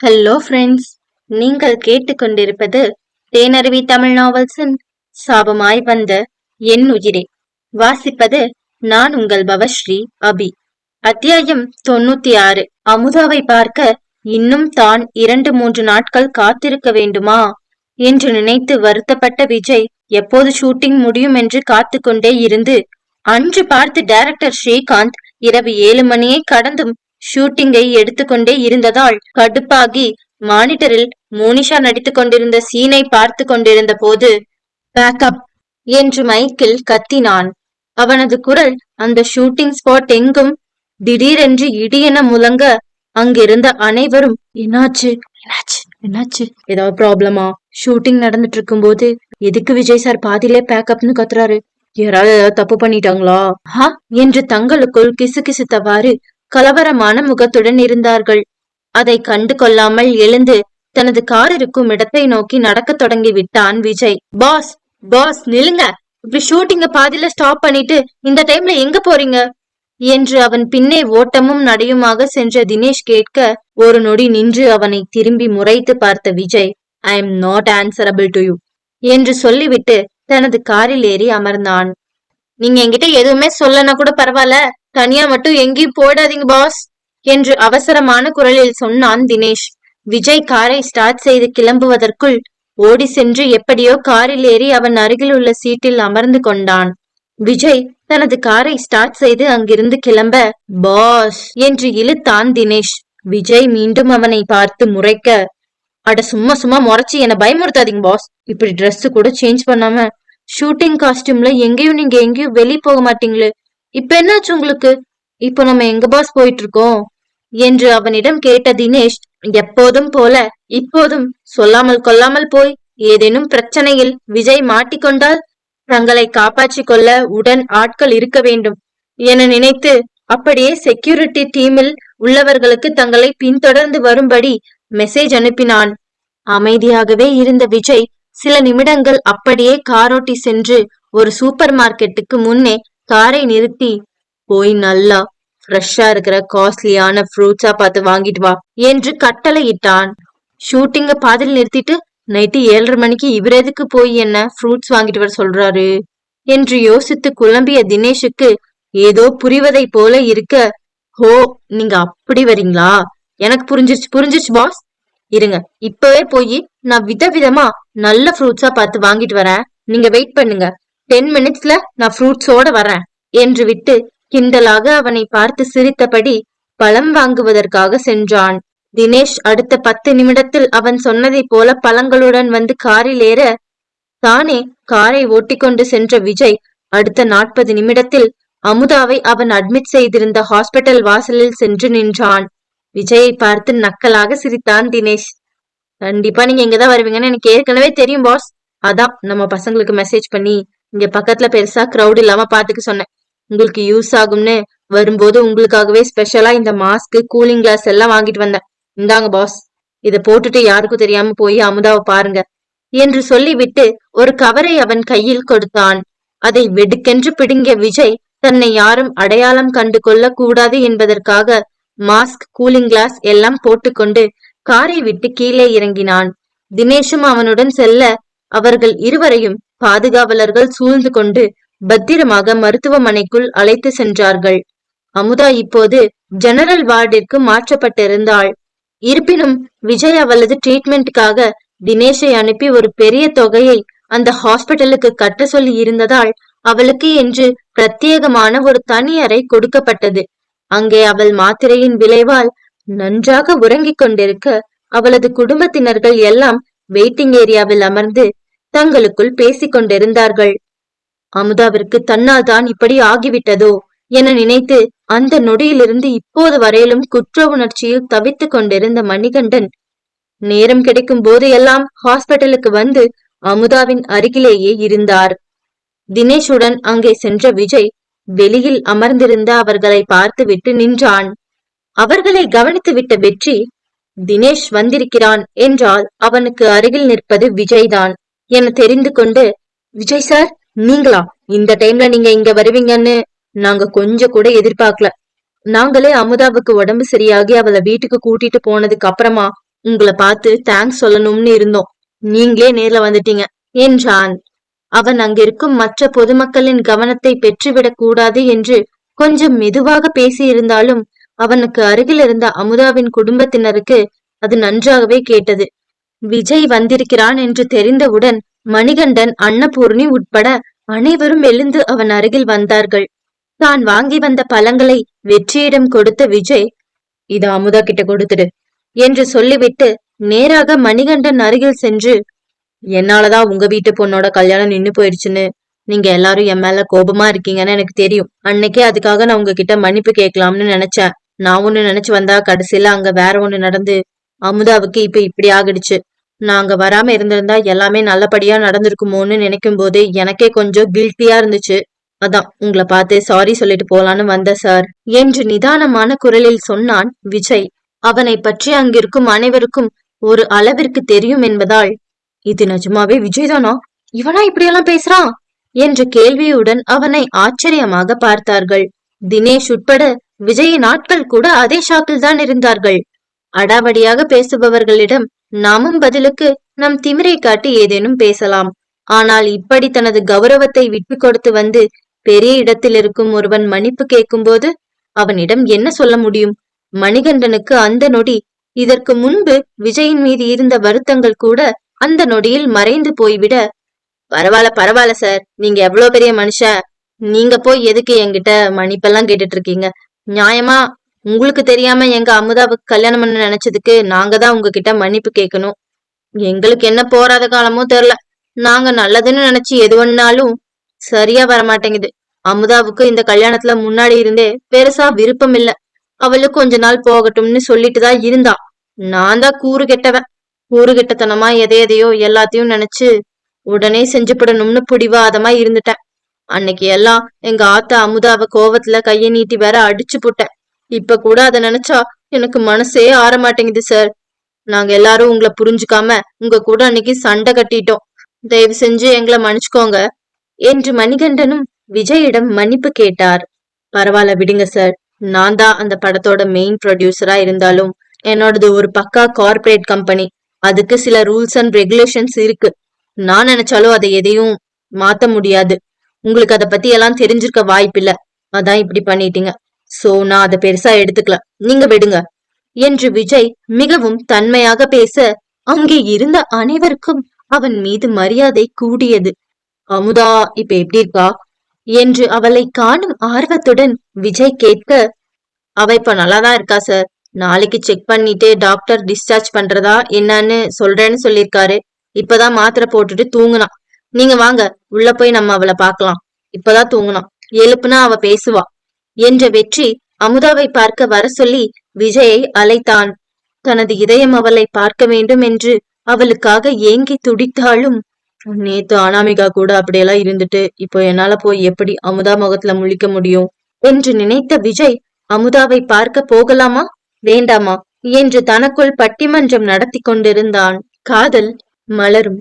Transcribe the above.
Hello friends நீங்கள் கேட்டுக்கொண்டிருப்பது தேனருவி தமிழ் நாவல்ஸின் சாபமாய் வந்த என் உயிரே. வாசிப்பது நான் உங்கள் பவஸ்ரீ அபி. அத்தியாயம் தொண்ணூத்தி ஆறு அமுதாவை பார்க்க இன்னும் தான் இரண்டு மூன்று நாட்கள் காத்திருக்க வேண்டுமா? என்று நினைத்து வருத்தப்பட்ட விஜய் எப்போது ஷூட்டிங் முடியும் என்று காத்து கொண்டே இருந்து அன்று பார்த்து டைரக்டர் ஸ்ரீகாந்த் இரவு ஏழு மணியை கடந்தும் ஷூட்டிங்கை எடுத்துக்கொண்டே இருந்ததால் கடுப்பாகி மானிட்டரில் மோனிஷா நடித்துக் கொண்டிருந்த சீனை பார்த்து கொண்டிருந்த போது பேக்கப் என்று மைக்கில் கத்தினான். அவனது குரல் அந்த ஷூட்டிங் ஸ்பாட் எங்கும் திடீரென்று இடியென முழங்க அங்கிருந்த அனைவரும் என்னாச்சு? என்னாச்சு? என்னாச்சு? ஏதாவது ப்ராப்ளமா? ஷூட்டிங் நடந்துட்டு இருக்கும்போது எதுக்கு விஜய் சார் பாதியிலே பேக்கப்னு கத்துறாரு? யாராவது ஏதாவது தப்பு பண்ணிட்டாங்களா? ஹா என்று தங்களுக்குள் கிசுகிசுத்தவாறு கலவரமான முகத்துடன் இருந்தார்கள். அதை கண்டு கொள்ளாமல் எழுந்து தனது கார் இருக்கும் இடத்தை நோக்கி நடக்க தொடங்கி விட்டான் விஜய். பாஸ் பாஸ் நில்லுங்க. இப்படி ஷூட்டிங்க பாதியில ஸ்டாப் பண்ணிட்டு இந்த டைம்ல எங்க போறீங்க? என்று அவன் பின்னே ஓட்டமும் நடையுமாக சென்ற தினேஷ் கேட்க ஒரு நொடி நின்று அவனை திரும்பி முறைத்து பார்த்த Vijay I am not answerable to you என்று சொல்லிவிட்டு தனது காரில் ஏறி அமர்ந்தான். நீங்க என்கிட்ட எதுவுமே சொல்லனா கூட பரவாயில்ல. தனியா மட்டும் எங்கேயும் போயிடாதீங்க பாஸ் என்று அவசரமான குரலில் சொன்னான் தினேஷ். விஜய் காரை ஸ்டார்ட் செய்து கிளம்புவதற்குள் ஓடி சென்று எப்படியோ காரில் ஏறி அவன் அருகில் உள்ள சீட்டில் அமர்ந்து கொண்டான். விஜய் தனது காரை ஸ்டார்ட் செய்து அங்கிருந்து கிளம்ப பாஸ் என்று இழுத்தான் தினேஷ். விஜய் மீண்டும் அவனை பார்த்து முறைக்க அட சும்மா சும்மா முறைச்சு என்ன பயமுறுத்தாதீங்க பாஸ் இப்படி ட்ரெஸ் கூட சேஞ்ச் பண்ணாம ஷூட்டிங் காஸ்டியூம்ல எங்கேயும் நீங்க எங்கேயும் வெளியே போக மாட்டீங்களே. இப்ப என்னாச்சு உங்களுக்கு? இப்போ நம்ம எங்க பாஸ் போயிட்டு இருக்கோம் என்று அவனிடம் கேட்ட தினேஷ் எப்போதும் போல இப்போதும் சொல்லாமல் கொள்ளாமல் போய் ஏதேனும் பிரச்சனையில் விஜய் மாட்டிக்கொண்டால் தங்களை காப்பாற்றிக் கொள்ள உடன் ஆட்கள் இருக்க வேண்டும் என நினைத்து அப்படியே செக்யூரிட்டி டீமில் உள்ளவர்களுக்கு தங்களை பின்தொடர்ந்து வரும்படி மெசேஜ் அனுப்பினான். அமைதியாகவே இருந்த விஜய் சில நிமிடங்கள் அப்படியே காரோட்டி சென்று ஒரு சூப்பர் மார்க்கெட்டுக்கு முன்னே காரை நிறுத்தி போய் நல்லா ஃப்ரெஷ்ஷா இருக்கிற காஸ்ட்லியான ஃப்ரூட்ஸா பார்த்து வாங்கிட்டு வா என்று கட்டளையிட்டான். ஷூட்டிங்க பாதியில் நிறுத்திட்டு நைட்டு ஏழரை மணிக்கு இவர் எதுக்கு போய் என்ன ஃப்ரூட்ஸ் வாங்கிட்டு வர சொல்றாரு? என்று யோசித்து குழம்பிய தினேஷுக்கு ஏதோ புரிவதை போல இருக்க. ஹோ நீங்க அப்படி வரீங்களா? எனக்கு புரிஞ்சிருச்சு புரிஞ்சிருச்சு பாஸ் இருங்க இப்பவே போய் நான் விதவிதமா நல்ல ஃப்ரூட்ஸா பார்த்து வாங்கிட்டு வரேன். நீங்க வெயிட் பண்ணுங்க. டென் மினிட்ஸ்ல நான் ஃப்ரூட்ஸோட வரேன் என்று விட்டு கிண்டலாக அவனை பார்த்து சிரித்தபடி பழம் வாங்குவதற்காக சென்றான். தினேஷ் அடுத்த பத்து நிமிடத்தில் அவன் சொன்னதைப் போல பழங்களுடன் வந்து காரில் ஏற தானே காரை ஓட்டிக்கொண்டு சென்ற விஜய் அடுத்த நாற்பது நிமிடத்தில் அமுதாவை அவன் அட்மிட் செய்திருந்த ஹாஸ்பிட்டல் வாசலில் சென்று நின்றான். விஜயை பார்த்து நக்கலாக சிரித்தான் தினேஷ். கண்டிப்பா நீங்க எங்கதான் வருவீங்கன்னு எனக்கு ஏற்கனவே தெரியும் பாஸ் அதான் நம்ம பசங்களுக்கு மெசேஜ் பண்ணி இங்க பக்கத்துல பெருசா கிரௌட் இல்லாம பாத்துக்க சொன்னேன். உங்களுக்கு யூஸ் ஆகும்னு. வரும்போது உங்களுக்காகவே ஸ்பெஷலா இந்த மாஸ்க் கூலிங் கிளாஸ் எல்லாம் வாங்கிட்டு வந்தேன். இந்தாங்க பாஸ் இத போட்டுட்டு யாருக்கும் தெரியாம போய் அமுதாவை பாருங்க. என்று சொல்லிவிட்டு ஒரு கவரை அவன் கையில் கொடுத்தான். அதை வெடுக்கென்று பிடுங்கிய விஜய் தன்னை யாரும் அடையாளம் கண்டு கொள்ள கூடாது என்பதற்காக மாஸ்க் கூலிங் கிளாஸ் எல்லாம் போட்டுக்கொண்டு காரை விட்டு கீழே இறங்கினான். தினேஷும் அவனுடன் செல்ல அவர்கள் இருவரையும் பாதுகாவலர்கள் சூழ்ந்து கொண்டு பத்திரமாக மருத்துவமனைக்குள் அழைத்து சென்றார்கள். அமுதா இப்போது ஜெனரல் வார்டிற்கு மாற்றப்பட்டிருந்தாள். இருப்பினும் விஜய் அவளது ட்ரீட்மெண்ட்டுக்காக தினேஷை அனுப்பி ஒரு பெரிய தொகையை அந்த ஹாஸ்பிட்டலுக்கு கட்ட சொல்லி இருந்ததால் அவளுக்கு என்று பிரத்யேகமான ஒரு தனி அறை கொடுக்கப்பட்டது. அங்கே அவள் மாத்திரையின் விளைவால் நன்றாக உறங்கிக் கொண்டிருக்க அவளது குடும்பத்தினர்கள் எல்லாம் வெயிட்டிங் ஏரியாவில் அமர்ந்து தங்களுக்குள் பேசிக் கொண்டிருந்தார்கள் அமுதாவிற்கு தன்னால் தான் இப்படி ஆகிவிட்டதோ என நினைத்து அந்த நொடியிலிருந்து இப்போது வரையிலும் குற்ற உணர்ச்சியில் தவித்துக் கொண்டிருந்த மணிகண்டன் நேரம் கிடைக்கும் போதையெல்லாம் ஹாஸ்பிட்டலுக்கு வந்து அமுதாவின் அருகிலேயே இருந்தார். தினேஷுடன் அங்கே சென்ற விஜய் வெளியில் அமர்ந்திருந்த அவர்களை பார்த்துவிட்டு நின்றான். அவர்களை கவனித்துவிட்ட வெற்றி தினேஷ் வந்திருக்கிறான் என்றால் அவனுக்கு அருகில் நிற்பது விஜய்தான். என தெரிந்து கொண்டு விஜய் சார் நீங்களா? இந்த டைம்ல நீங்க இங்க வருவீங்கன்னு நாங்க கொஞ்சம் கூட எதிர்பார்க்கல. நாங்களே அமுதாவுக்கு உடம்பு சரியாகி அவளை வீட்டுக்கு கூட்டிட்டு போனதுக்கு அப்புறமா உங்களை பார்த்து தேங்க்ஸ் சொல்லணும்னு இருந்தோம். நீங்களே நேர்ல வந்துட்டீங்க என்றான். அவன் அங்கிருக்கும் மற்ற பொதுமக்களின் கவனத்தை பெற்றுவிடக் கூடாது என்று கொஞ்சம் மெதுவாக பேசியிருந்தாலும் அவனுக்கு அருகில் இருந்த அமுதாவின் குடும்பத்தினருக்கு அது நன்றாகவே கேட்டது. விஜய் வந்திருக்கிறான் என்று தெரிந்தவுடன் மணிகண்டன் அன்னபூர்ணி உட்பட அனைவரும் எழுந்து அவன் அருகில் வந்தார்கள். தான் வாங்கி வந்த பழங்களை வெற்றியிடம் கொடுத்த விஜய் இது அமுதா கிட்ட கொடுத்துடு என்று சொல்லிவிட்டு நேராக மணிகண்டன் அருகில் சென்று என்னாலதான் உங்க வீட்டு பொண்ணோட கல்யாணம் நின்னு போயிடுச்சுன்னு? நீங்க எல்லாரும் என் மேல கோபமா இருக்கீங்கன்னு எனக்கு தெரியும். அன்னைக்கே அதுக்காக நான் உங்ககிட்ட மன்னிப்பு கேட்கலாம்னு நினைச்சேன். நான் ஒண்ணு நினைச்சு வந்தா கடைசியில அங்க வேற ஒண்ணு நடந்து அமுதாவுக்கு இப்ப இப்படி ஆகிடுச்சு. நாங்க வராம இருந்திருந்தா எல்லாமே நல்லபடியா நடந்திருக்குமோன்னு நினைக்கும் போது எனக்கே கொஞ்சம் கில்ட்டியா இருந்துச்சு. அதான் உங்களை பார்த்து சாரி சொல்லிட்டு போலான்னு வந்த சார் என்று நிதானமான குரலில் சொன்னான் விஜய். அவனை பற்றி அங்கிருக்கும் அனைவருக்கும் ஒரு அளவிற்கு தெரியும் என்பதால் இது நிஜமாவே விஜய் தானா இவனா இப்படியெல்லாம் பேசுறான்? என்ற கேள்வியுடன் அவனை ஆச்சரியமாக பார்த்தார்கள். தினேஷ் உட்பட விஜயின் ஆட்கள் கூட அதே ஷாக்கில் தான் இருந்தார்கள். அடாவடியாக பேசுபவர்களிடம் நாமும் பதிலுக்கு நம் திமிரை காட்டி ஏதேனும் பேசலாம். ஆனால் இப்படி தனது கௌரவத்தை விட்டு கொடுத்து வந்து பெரிய இடத்தில் இருக்கும் ஒருவன் மன்னிப்பு கேட்கும்போது அவனிடம் என்ன சொல்ல முடியும்? மணிகண்டனுக்கு அந்த நொடி இதற்கு முன்பு விஜயின் மீது இருந்த வருத்தங்கள் கூட அந்த நொடியில் மறைந்து போய்விட பரவாயில்ல பரவாயில்ல சார் நீங்க எவ்வளவு பெரிய மனுஷ நீங்க போய் எதுக்கு என்கிட்ட மன்னிப்பெல்லாம் கேட்டுட்டு இருக்கீங்க நியாயமா உங்களுக்கு தெரியாம எங்க அமுதாவுக்கு கல்யாணம் பண்ண நினைச்சதுக்கு நாங்க தான் உங்ககிட்ட மன்னிப்பு கேட்கணும். எங்களுக்கு என்ன போராத காலமோ தெரியல. நாங்க நல்லதுன்னு நினைச்சு எது பண்ணாலும் சரியா வரமாட்டேங்குது. அமுதாவுக்கு இந்த கல்யாணத்துல முன்னாடி இருந்தே பெருசா விருப்பம் இல்ல. அவளுக்கு கொஞ்ச நாள் போகட்டும்னு சொல்லிட்டு தான் இருந்தா. நான் தான் கூறு கெட்டவன். கூறு கெட்டத்தனமா எதை எதையோ எல்லாத்தையும் நினைச்சு உடனே செஞ்சுப்படணும்னு பிடிவாதமா இருந்துட்டேன். அன்னைக்கு எல்லாம் எங்க ஆத்தா அமுதாவ கோவத்துல கைய நீட்டி வேற அடிச்சு போட்டேன். இப்ப கூட அத நினைச்சா எனக்கு மனசே ஆற மாட்டேங்குது சார் நாங்க எல்லாரும் உங்களை புரிஞ்சுக்காம உங்க கூட அன்னைக்கு சண்டை கட்டிட்டோம். தயவு செஞ்சு எங்களை மன்னிச்சுக்கோங்க. என்று மணிகண்டனும் விஜயிடம் மன்னிப்பு கேட்டார். பரவாயில்ல விடுங்க சார் நான் தான் அந்த படத்தோட மெயின் ப்ரொடியூசரா இருந்தாலும் என்னோடது ஒரு பக்கா கார்ப்பரேட் கம்பெனி அதுக்கு சில ரூல்ஸ் அண்ட் ரெகுலேஷன்ஸ் இருக்கு. நான் நினைச்சாலும் அதை எதையும் மாத்த முடியாது. உங்களுக்கு அதை பத்தி எல்லாம் தெரிஞ்சிருக்க வாய்ப்பில்ல. அதான் இப்படி பண்ணிட்டீங்க. சோ நான் அதை பெருசா எடுத்துக்கல. நீங்க விடுங்க. என்று விஜய் மிகவும் தன்மையாக பேச அங்கே இருந்த அனைவருக்கும் அவன் மீது மரியாதை கூடியது. அமுதா இப்ப எப்படி இருக்கா? என்று அவளை காணும் ஆர்வத்துடன் விஜய் கேட்க அவ இப்ப நல்லாதான் இருக்கா சார் நாளைக்கு செக் பண்ணிட்டு டாக்டர் டிஸ்சார்ஜ் பண்றதா என்னன்னு சொல்றேன்னு சொல்லியிருக்காரு. இப்பதான் மாத்திரை போட்டுட்டு தூங்குனான். நீங்க வாங்க உள்ள போய் நம்ம அவளை பார்க்கலாம். இப்பதான் தூங்குனான். எழுப்புனா அவ பேசுவா. என்ற வெற்றி அமுதாவை பார்க்க வர சொல்லி விஜயை அழைத்தான். தனது இதயம் அவளை பார்க்க வேண்டும் என்று அவளுக்காக ஏங்கி துடித்தாலும் நேத்து அனாமிகா கூட அப்படியெல்லாம் இருந்துட்டு இப்போ என்னால போய் எப்படி அமுதா முகத்துல முழிக்க முடியும்? என்று நினைத்த விஜய் அமுதாவை பார்க்க போகலாமா? வேண்டாமா? என்று தனக்குள் பட்டிமன்றம் நடத்தி கொண்டிருந்தான். காதல் மலரும்.